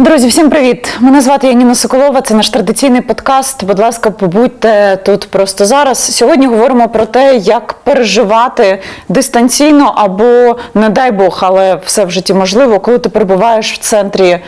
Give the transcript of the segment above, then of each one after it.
Друзі, всім привіт! Мене звати Яніна Соколова. Це наш традиційний подкаст. Будь ласка, побудьте тут просто зараз. Сьогодні говоримо про те, як переживати дистанційно або, не дай Бог, але все в житті можливо, коли ти перебуваєш в центрі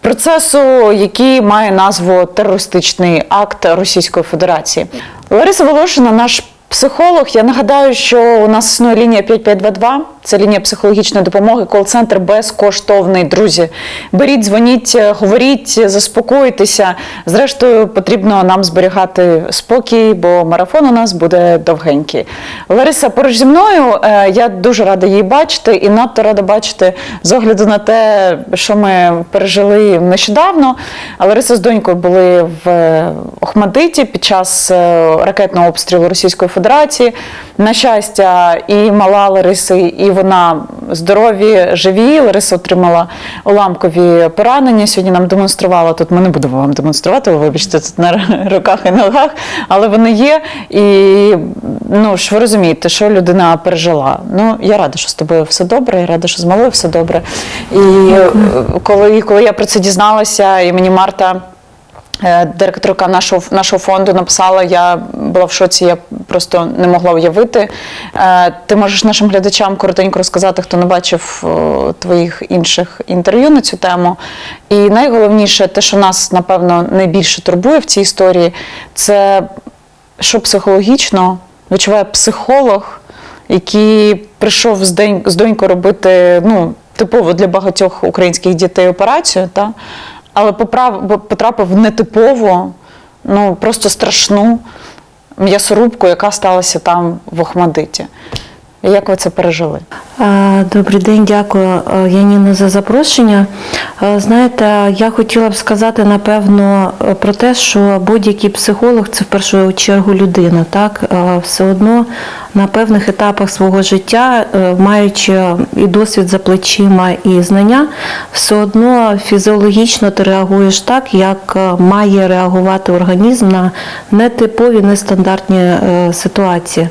процесу, який має назву терористичний акт Російської Федерації. Лариса Волошина, наш психолог. Я нагадаю, що у нас існує лінія 5522. Це лінія психологічної допомоги, кол-центр безкоштовний. Друзі, беріть, дзвоніть, е, говоріть, заспокойтеся. Зрештою, потрібно нам зберігати спокій, бо марафон у нас буде довгенький. Лариса поруч зі мною. е, Я дуже рада її бачити і надто рада бачити з огляду на те, що ми пережили нещодавно. Лариса з донькою були в е, Охмадиті під час ракетного обстрілу Російської Федерації. На щастя, і мала Лариси, і вона здорові, живі. Лариса отримала уламкові поранення. Сьогодні нам демонструвала тут. Ми не будемо вам демонструвати, вибачте, тут на руках і ногах, але вони є. І ну ж ви розумієте, що людина пережила. Ну я рада, що з тобою все добре, я рада, що з малою все добре. І е, коли, коли я про це дізналася, і мені Марта. Е, Директорка нашого нашого фонду написала, я була в шоці, я просто не могла уявити. Е, Ти можеш нашим глядачам коротенько розказати, хто не бачив твоїх інших інтерв'ю на цю тему. І найголовніше, те, що нас напевно найбільше турбує в цій історії, це що психологічно відчуває психолог, який прийшов з день з донькою робити ну, типово для багатьох українських дітей операцію. Та? Але потрапив в нетипову, ну просто страшну м'ясорубку, яка сталася там в Охмадиті. Як ви це пережили? Е, Добрий день, дякую, е, Яніно, за запрошення. Е, Знаєте, я хотіла б сказати, напевно, про те, що будь-який психолог це в першу чергу людина. Так? Все одно на певних етапах свого життя, е, маючи і досвід за плечима, і знання, все одно фізіологічно ти реагуєш так, як е, має реагувати організм на нетипові, нестандартні е, ситуації.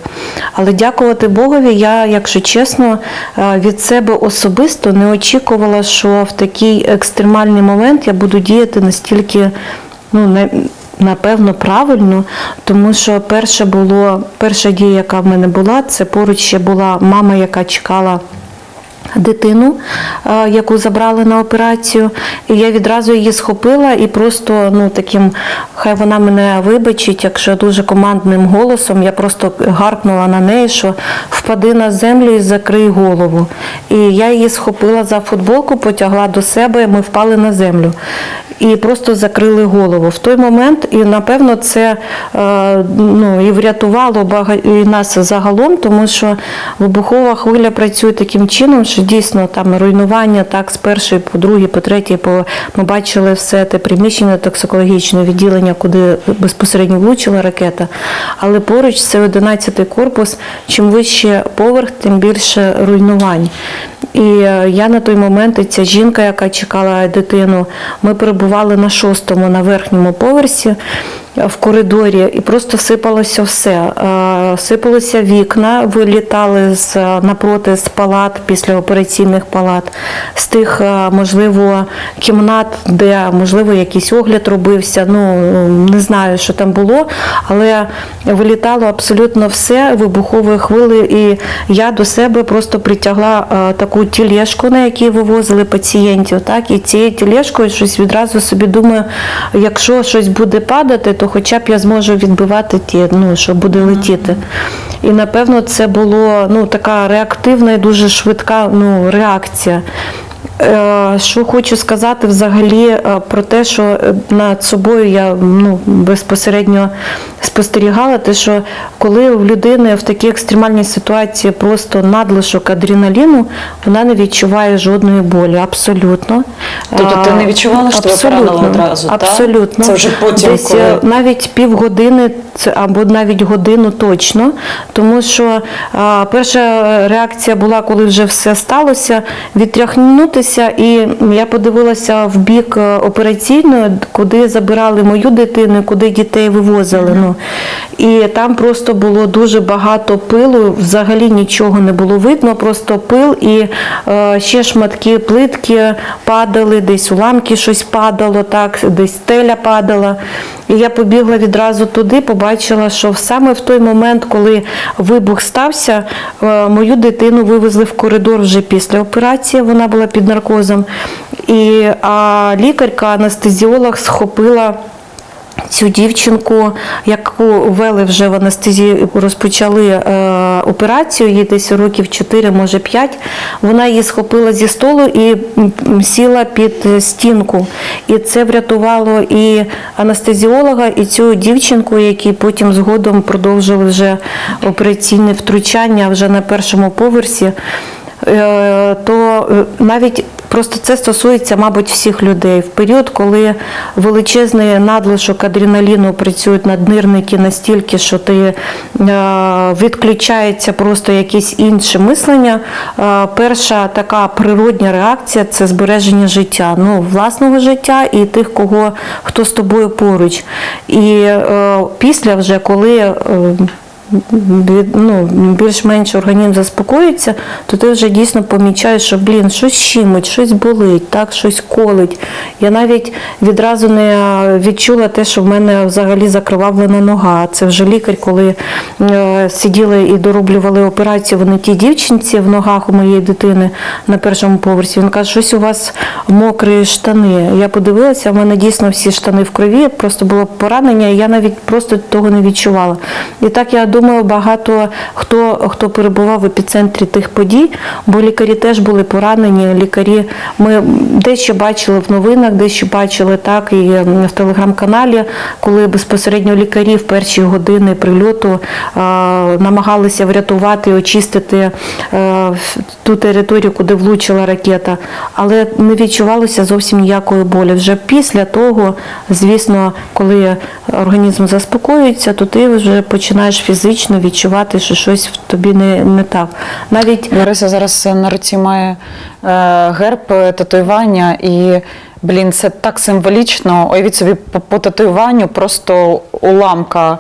Але дякувати Богові, я, якщо чесно, від себе особисто не очікувала, що в такий екстремальний момент я буду діяти настільки, ну. Напевно, правильно, тому що перше було, перша дія, яка в мене була, це поруч ще була мама, яка чекала дитину, е, яку забрали на операцію. І я відразу її схопила і просто ну таким, хай вона мене вибачить, якщо дуже командним голосом, я просто гаркнула на неї, що впади на землю і закрий голову. І я її схопила за футболку, потягла до себе, ми впали на землю. І просто закрили голову. В той момент, і напевно, це е, ну, і врятувало і нас загалом, тому що вибухова хвиля працює таким чином, що дійсно там руйнування так з першої по другій, по третій, по ми бачили все те приміщення токсикологічне відділення, куди безпосередньо влучила ракета. Але поруч це 11-й корпус. Чим вище поверх, тим більше руйнувань. І е, я на той момент, і ця жінка, яка чекала дитину, ми перебували на шостому, на верхньому поверсі в коридорі, і просто сипалося все. Е, Сипалося вікна, вилітали з е, напроти з палат, післяопераційних палат, з тих, е, можливо, кімнат, де, можливо, якийсь огляд робився. Ну, не знаю, що там було, але вилітало абсолютно все вибухової хвили, і я до себе просто притягла таку тілешку, на якій вивозили пацієнтів. Так, і цією тілешкою щось відразу собі думаю, якщо щось буде падати, то хоча б я зможу відбивати ті, ну, що буде летіти. І напевно це було ну, така реактивна і дуже швидка ну, реакція. Е, Що хочу сказати взагалі е, про те, що е, над собою я ну, безпосередньо спостерігала, те, що коли в людини в такій екстремальній ситуації просто надлишок адреналіну, вона не відчуває жодної болі, абсолютно. Тобто ти не відчувала, що абсолютно, поранило одразу? Абсолютно. Це вже потім, Десь коли- навіть півгодини або навіть годину точно, тому що перша реакція була, коли вже все сталося, відтряхнутися подивитися, і я подивилася в бік е, операційної, куди забирали мою дитину, куди дітей вивозили. Ну. І там просто було дуже багато пилу, взагалі нічого не було видно, просто пил і е, ще шматки плитки падали, десь уламки щось падало, так, десь стеля падала. І я побігла відразу туди, побачила, що саме в той момент, коли вибух стався, е, мою дитину вивезли в коридор вже після операції, вона була під наркозом. І, а лікарка, анестезіолог схопила цю дівчинку, яку ввели вже в анестезії, розпочали е, операцію, їй десь років 4, може 5. Вона її схопила зі столу і сіла під стінку. І це врятувало і анестезіолога, і цю дівчинку, які потім згодом продовжили вже операційне втручання вже на першому поверсі. Е, то е, навіть просто це стосується, мабуть, всіх людей. В період, коли величезний надлишок адреналіну працюють наднирники настільки, що ти е, відключається просто якесь інше мислення. Перша така природня реакція це збереження життя, ну власного життя і тих, кого хто з тобою поруч. І після, вже коли ну, більш-менш організм заспокоїться, то ти вже дійсно помічаєш, що блін, щось щимить, щось болить, так, щось колить. Я навіть відразу не відчула те, що в мене взагалі закривавлена нога. Це вже лікар, коли е, сиділи і дороблювали операцію, вони ті дівчинці в ногах у моєї дитини на першому поверсі. Він каже, щось у вас мокрі штани. Я подивилася, в мене дійсно всі штани в крові, просто було поранення, і я навіть просто того не відчувала. І так я думаю, багато хто, хто перебував в епіцентрі тих подій, бо лікарі теж були поранені. Лікарі ми дещо бачили в новинах, дещо бачили так і в телеграм-каналі, коли безпосередньо лікарі в перші години прильоту а, намагалися врятувати очистити е, ту територію, куди влучила ракета, але не відчувалося зовсім ніякої болі. Вже після того, звісно, коли організм заспокоюється, то ти вже починаєш фізично відчувати, що щось в тобі не, не так. Навіть Лариса зараз на руці має е, герб е, татуювання, і блін, це так символічно. Уявіть собі по, по татуюванню просто уламка,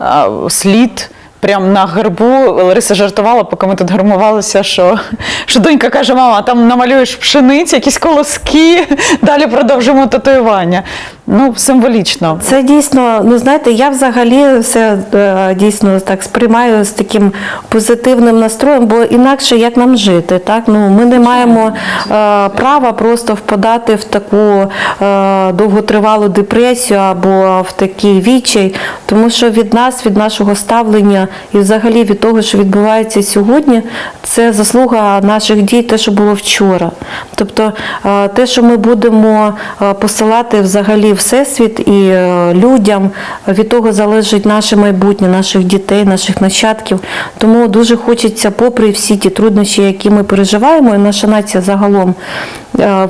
е, слід. Прямо на гербу Лариса жартувала, поки ми тут гармувалися, що, що донька каже: мама, там намалюєш пшениці, якісь колоски, далі продовжимо татуювання. Ну, символічно. Це дійсно, ну знаєте, я взагалі все е, дійсно так сприймаю з таким позитивним настроєм, бо інакше як нам жити, так? Ну, ми не маємо е, права просто впадати в таку е, довготривалу депресію або в такий відчай, тому що від нас, від нашого ставлення і взагалі від того, що відбувається сьогодні, це заслуга наших дій, те, що було вчора. Тобто е, те, що ми будемо е, посилати взагалі всесвіт і е, людям, від того залежить наше майбутнє, наших дітей, наших нащадків. Тому дуже хочеться, попри всі ті труднощі, які ми переживаємо, і наша нація загалом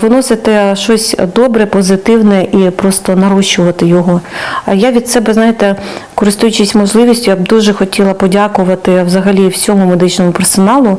виносити щось добре, позитивне і просто нарощувати його. А я від себе, знаєте, користуючись можливістю, я б дуже хотіла подякувати взагалі всьому медичному персоналу.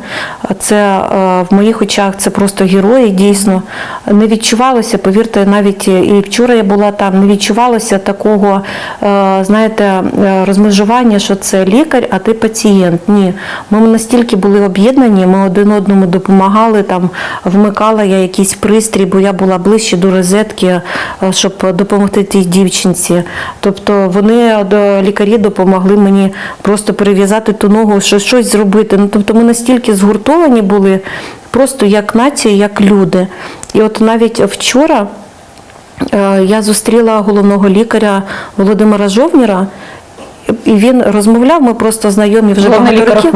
Це е, в моїх очах це просто герої, дійсно. Не відчувалося, повірте, навіть і вчора я була там, не відчувалося такого, е, знаєте, е, розмежування, що це лікар, а ти пацієнт. Ні. Ми настільки були об'єднані, ми один одному допомагали, там вмикала я якийсь пристрій, бо я була ближче до розетки, щоб допомогти тій дівчинці. Тобто вони лікарі допомогли мені просто перев'язати ту ногу, що щось зробити. Ну тобто ми настільки згуртовані були, просто як нація, як люди. І от навіть вчора. Е, Я зустріла головного лікаря Володимира Жовніра, і він розмовляв, ми просто знайомі вже Головний багато лікар років.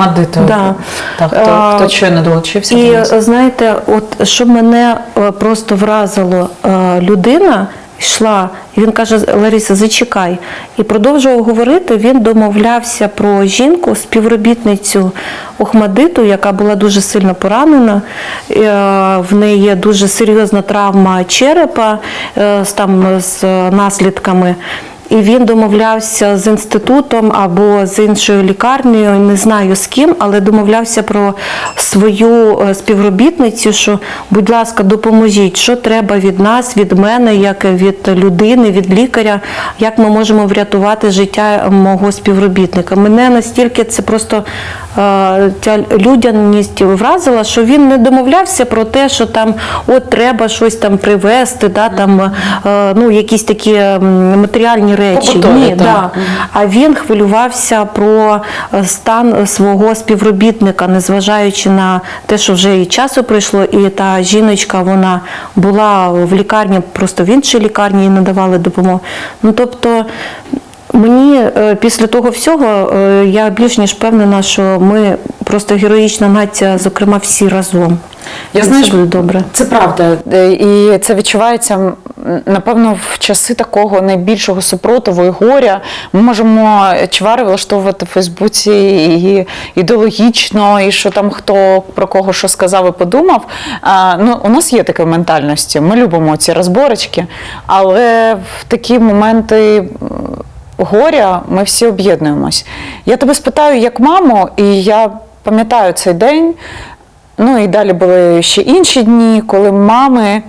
Да. Так, хто, хто щойно долучився. І знаєте, от що мене е, просто вразило, е, людина йшла, і він каже: Лариса, зачекай. І продовжував говорити. Він домовлявся про жінку, співробітницю Охмадиту, яка була дуже сильно поранена. Е, В неї є дуже серйозна травма черепа е, там з наслідками. І він домовлявся з інститутом або з іншою лікарнею, не знаю з ким, але домовлявся про свою е, співробітницю, що, будь ласка, допоможіть, що треба від нас, від мене, як від людини, від лікаря, як ми можемо врятувати життя мого співробітника. Мене настільки це просто ця людяність вразила, що він не домовлявся про те, що там от треба щось там привезти, да, там, е, ну, якісь такі матеріальні речі. Побутові, Ні, так. да. А він хвилювався про е, стан свого співробітника, незважаючи на те, що вже і часу пройшло, і та жіночка вона була в лікарні, просто в іншій лікарні їй надавали допомогу. Ну тобто. Мені е, після того всього е, я більш ніж впевнена, що ми просто героїчна нація, зокрема всі разом. Я все буде добре. Це правда, Е, і це відчувається напевно в часи такого найбільшого супротиву і горя. Ми можемо чвари влаштовувати в Фейсбуці і ідеологічно, і що там хто про кого що сказав і подумав. А, ну, у нас є таке в ментальності. Ми любимо ці розборочки, але в такі моменти. Горя, ми всі об'єднуємось. Я тебе спитаю, як маму, і я пам'ятаю цей день. Ну і далі були ще інші дні, коли мами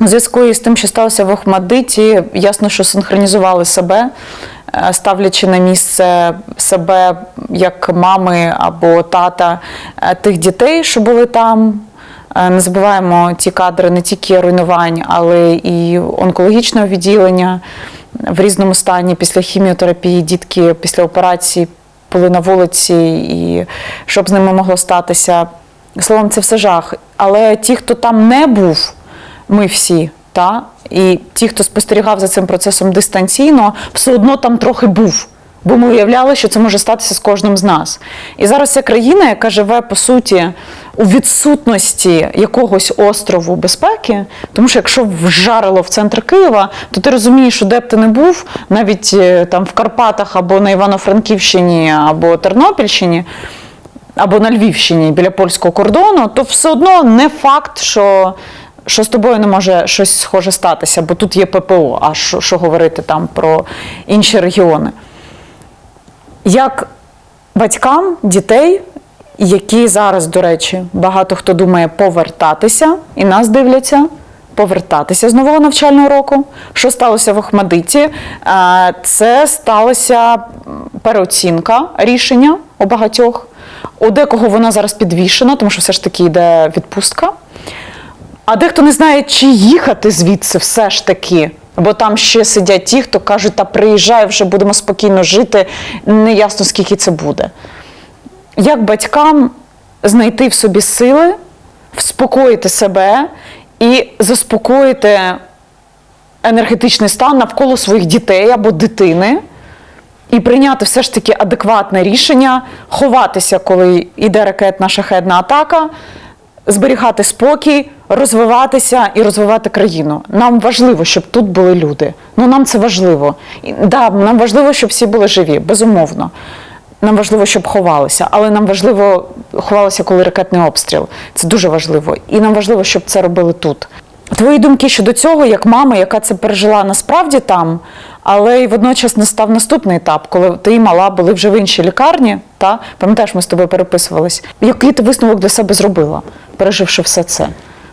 у зв'язку із тим, що сталося в Охмадиті, ясно, що синхронізували себе, е, ставлячи на місце себе як мами або тата е, тих дітей, що були там. Е, Не забуваємо ті кадри не тільки руйнувань, але і онкологічного відділення в різному стані після хіміотерапії. Дітки після операції були на вулиці, і що б з ними могло статися. Словом, це все жах. Але ті, хто там не був, ми всі, та? і ті, хто спостерігав за цим процесом дистанційно, все одно там трохи був. Бо ми уявляли, що це може статися з кожним з нас. І зараз ця країна, яка живе по суті у відсутності якогось острову безпеки, тому що якщо вжарило в центр Києва, то ти розумієш, що де б ти не був, навіть е, там в Карпатах або на Івано-Франківщині, або Тернопільщині, або на Львівщині біля польського кордону, то все одно не факт, що, що з тобою не може щось схоже статися, бо тут є ППО, а що, що говорити там про інші регіони. Як батькам дітей, які зараз, до речі, багато хто думає повертатися, і нас дивляться. Повертатися з нового навчального року. Що сталося в Охмадиті? Е, Це сталося м, переоцінка рішення у багатьох. У декого вона зараз підвішена, тому що все ж таки йде відпустка. А дехто не знає, чи їхати звідси все ж таки. Бо там ще сидять ті, хто кажуть, та приїжджай, вже будемо спокійно жити, неясно скільки це буде. Як батькам знайти в собі сили, вспокоїти себе і заспокоїти енергетичний стан навколо своїх дітей або дитини, і прийняти все ж таки адекватне рішення, ховатися, коли йде ракетна шахедна атака, зберігати спокій, розвиватися і розвивати країну. Нам важливо, щоб тут були люди. Ну нам це важливо. І, да, нам важливо, щоб всі були живі, безумовно. Нам важливо, щоб ховалися, але нам важливо ховалися, коли ракетний обстріл. Це дуже важливо. І нам важливо, щоб це робили тут. Твої думки щодо цього, як мама, яка це пережила насправді там, але й водночас настав наступний етап, коли ти і мала були вже в іншій лікарні, та пам'ятаєш, ми з тобою переписувались. Який ти висновок для себе зробила, переживши все це?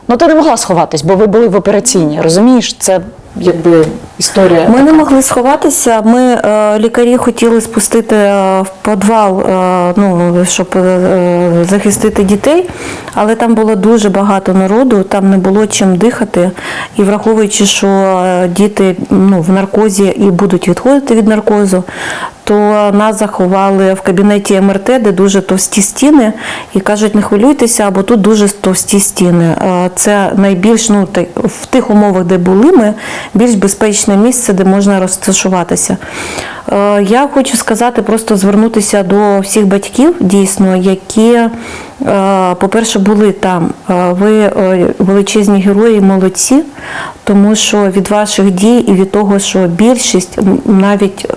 Ну ти не могла сховатись, бо ви були в операційній. Розумієш, це якби історія. Ми не могли сховатися. Ми е, лікарі хотіли спустити е, в підвал, е, ну щоб захистити дітей, але там було дуже багато народу, там не було чим дихати. І враховуючи, що діти ну, в наркозі і будуть відходити від наркозу, то нас заховали в кабінеті МРТ, де дуже товсті стіни, і кажуть, не хвилюйтеся, бо тут дуже товсті стіни. Це найбільш ну в тих умовах, де були ми, більш безпечне місце, де можна розташуватися. Е, Я хочу сказати, просто звернутися до всіх батьків, дійсно, які, е, по-перше, були там. Е, Ви величезні герої, молодці, тому що від ваших дій і від того, що більшість, навіть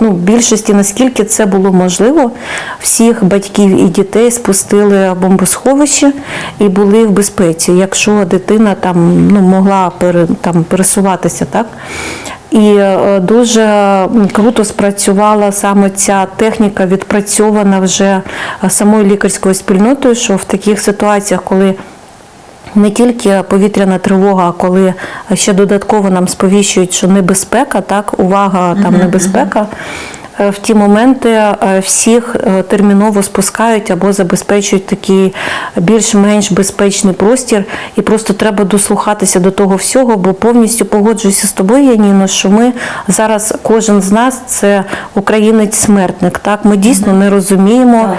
ну, більшості, наскільки це було можливо, всіх батьків і дітей спустили бомбосховище і були в безпеці, якщо дитина там ну, могла пере, там, пересуватися, так? І е, дуже круто спрацювала саме ця техніка, відпрацьована вже е, самою лікарською спільнотою, що в таких ситуаціях, коли не тільки повітряна тривога, а коли ще додатково нам сповіщують, що небезпека, так, увага, там небезпека. Е, В ті моменти е, всіх е, терміново спускають або забезпечують такий більш-менш безпечний простір, і просто треба дослухатися до того всього, бо повністю погоджуюся з тобою, Яніно, що ми зараз кожен з нас це українець-смертник. Так, ми дійсно не розуміємо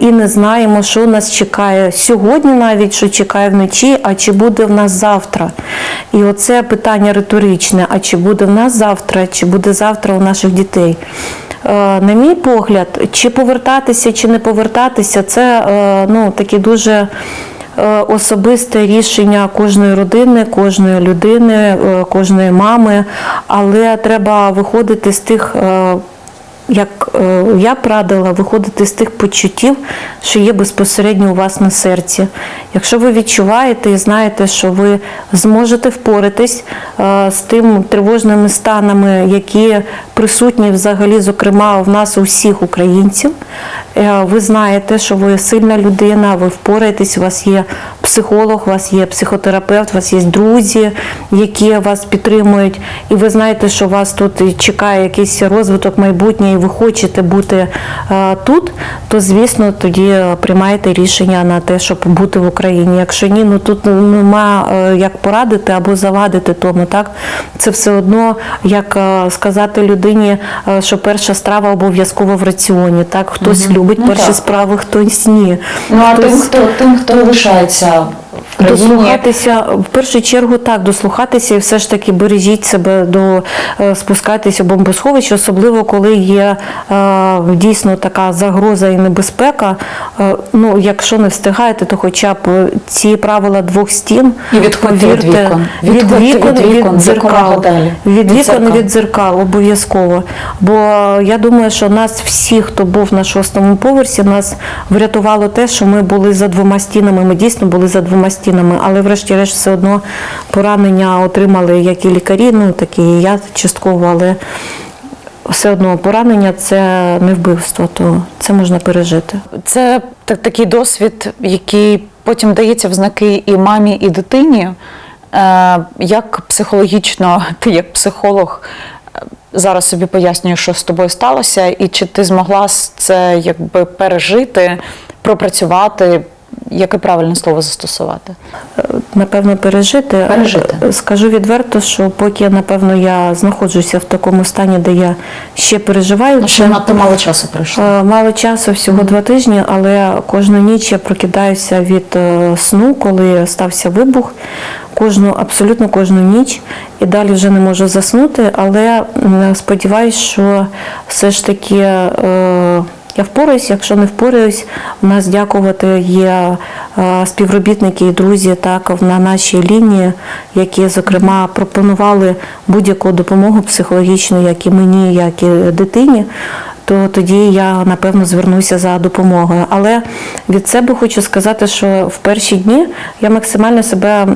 і не знаємо, що нас чекає сьогодні, навіть що чекає вночі, а чи буде в нас завтра. І оце питання риторичне: а чи буде в нас завтра, чи буде завтра у наших дітей. Е, На мій погляд, чи повертатися, чи не повертатися, це е, ну, такі дуже е, особисте рішення кожної родини, кожної людини, кожної мами, але треба виходити з тих. Як е, я б радила виходити з тих почуттів, що є безпосередньо у вас на серці. Якщо ви відчуваєте і знаєте, що ви зможете впоратись е, з тим тривожними станами, які присутні взагалі, зокрема, в нас у всіх українців, е, ви знаєте, що ви сильна людина, ви впораєтесь, у вас є психолог, у вас є психотерапевт, у вас є друзі, які вас підтримують, і ви знаєте, що вас тут чекає якийсь розвиток майбутнє, ви хочете бути е, тут, то звісно тоді приймаєте рішення на те, щоб бути в Україні. Якщо ні, ну тут нема е, як порадити або завадити тому. Так це все одно як е, сказати людині, що перша страва обов'язково в раціоні. Так, хтось любить Ну, перші так. справи, хтось ні. Ну а Хтось- тим, хто тим, хто лишається країні, Дослухатися в першу чергу так, дослухатися і все ж таки бережіть себе до е, спускатися в бомбосховище, особливо коли є е, дійсно така загроза і небезпека. Е, ну, якщо не встигаєте, то хоча б ці правила двох стін І від вікон. від вікон, від вікон, від дзеркал, від вікон, від дзеркал обов'язково. Бо я думаю, що нас всі, хто був на шостому поверсі, нас врятувало те, що ми були за двома стінами. Ми дійсно були за двома стінами, але врешті-решт все одно поранення отримали як і лікарі, ну так і я частково, але все одно поранення це не вбивство, то це можна пережити. це так, такий досвід, який потім дається в знаки і мамі, і дитині. Е, як психологічно, ти як психолог е, зараз собі пояснюєш, що з тобою сталося, і чи ти змогла це якби пережити, пропрацювати, яке правильне слово застосувати? Напевно, пережити. Пережити. Е, Скажу відверто, що поки напевно я знаходжуся в такому стані, де я ще переживаю, Ну, ще надто мало часу пройшло. Е, Мало часу, всього два тижні, але кожну ніч я прокидаюся від е, сну, коли стався вибух. Кожну, абсолютно кожну ніч. І далі вже не можу заснути, але м, сподіваюсь, що все ж таки. е, я впораюсь, якщо не впораюсь, у нас дякувати є е, співробітники і друзі так на нашій лінії, які зокрема пропонували будь-яку допомогу психологічну, як і мені, як і дитині. То тоді я напевно звернуся за допомогою. Але від себе хочу сказати, що в перші дні я максимально себе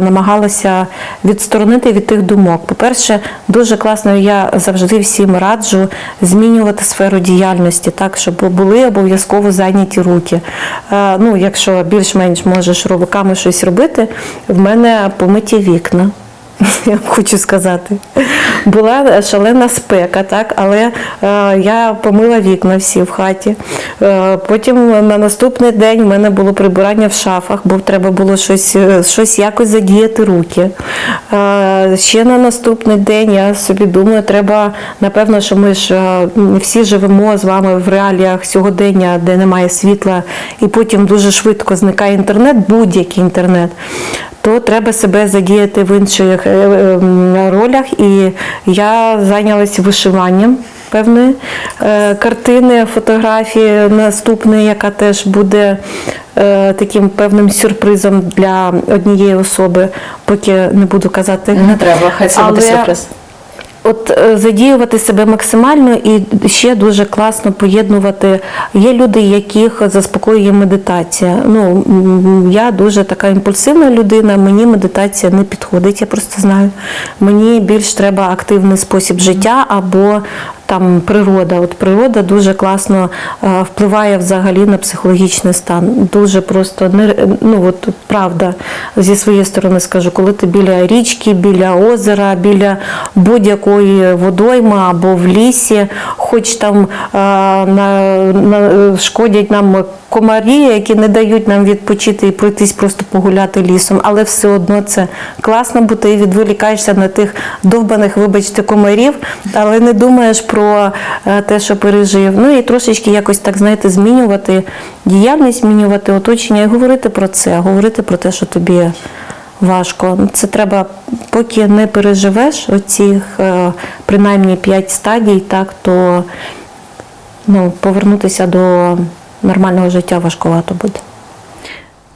намагалася відсторонити від тих думок. По-перше, дуже класно, я завжди всім раджу змінювати сферу діяльності, так щоб були обов'язково зайняті руки. Е, Ну, якщо більш-менш можеш руками щось робити, в мене помиті вікна. Я хочу сказати. Була шалена спека, так, але е, я помила вікна всі в хаті. Е, потім на наступний день в мене було прибирання в шафах, бо треба було щось, е, щось якось задіяти руки. Е, ще на наступний день я собі думаю, треба, напевно, що ми ж е, всі живемо з вами в реаліях сьогодення, де немає світла, і потім дуже швидко зникає інтернет, будь-який інтернет то треба себе задіяти в інших е, е, ролях. І я зайнялася вишиванням певної е, картини, фотографії наступної, яка теж буде е, таким певним сюрпризом для однієї особи, поки не буду казати. Не треба, хай це буде сюрприз. От е, задіювати себе максимально і ще дуже класно поєднувати. Є люди, яких заспокоює медитація. Ну я дуже така імпульсивна людина. Мені медитація не підходить. Я просто знаю. Мені більш треба активний спосіб життя або там природа. От природа дуже класно е, впливає взагалі на психологічний стан. Дуже просто ну от правда зі своєї сторони скажу, коли ти біля річки, біля озера, біля будь-якої водойми або в лісі, хоч там е, на, на, шкодять нам комарі, які не дають нам відпочити і пройтись просто погуляти лісом, але все одно це класно, бо ти відволікаєшся на тих довбаних, вибачте, комарів, але не думаєш про е, те, що пережив. Ну і трошечки якось так, знаєте, змінювати діяльність, змінювати оточення і говорити про це, говорити про те, що тобі важко. Це треба, поки не переживеш оцих е, принаймні 5 стадій, так, то ну, повернутися до нормального життя важкувато буде.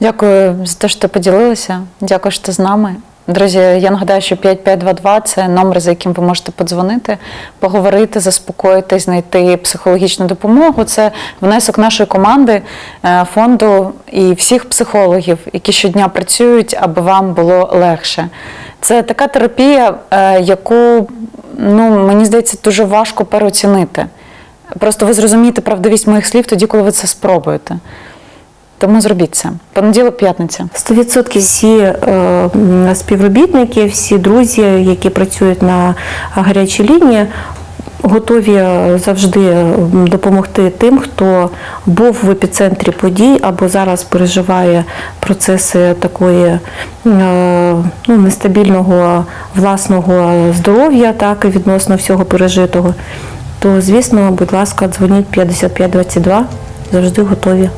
Дякую за те, що ти поділилася. Дякую, що ти з нами. Друзі, я нагадаю, що 5522 – це номер, за яким ви можете подзвонити, поговорити, заспокоїти, знайти психологічну допомогу. Це внесок нашої команди е, фонду і всіх психологів, які щодня працюють, аби вам було легше. Це така терапія, е, яку ну, мені здається дуже важко переоцінити. Просто ви зрозумієте правдивість моїх слів тоді, коли ви це спробуєте. Тому зробіть це. Понеділок, п'ятниця. 100% всі е, співробітники, всі друзі, які працюють на гарячій лінії, готові е, завжди допомогти тим, хто був в епіцентрі подій або зараз переживає процеси такої е, ну, нестабільного власного здоров'я, так і відносно всього пережитого. То, звісно, будь ласка, дзвоніть 5522, завжди готові.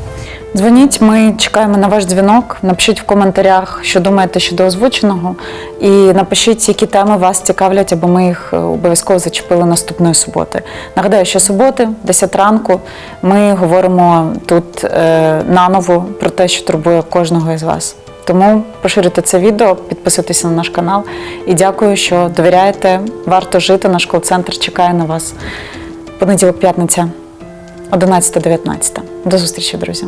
Дзвоніть, ми чекаємо на ваш дзвінок. Напишіть в коментарях, що думаєте щодо озвученого, і напишіть, які теми вас цікавлять, аби ми їх е, обов'язково зачепили наступної суботи. Нагадаю, що суботи, 10 ранку, ми говоримо тут е, наново про те, що турбує кожного із вас. Тому поширюйте це відео, підписуйтесь на наш канал і дякую, що довіряєте. Варто жити. Наш кол-центр чекає на вас. Понеділок, п'ятниця, 11-19. До зустрічі, друзі.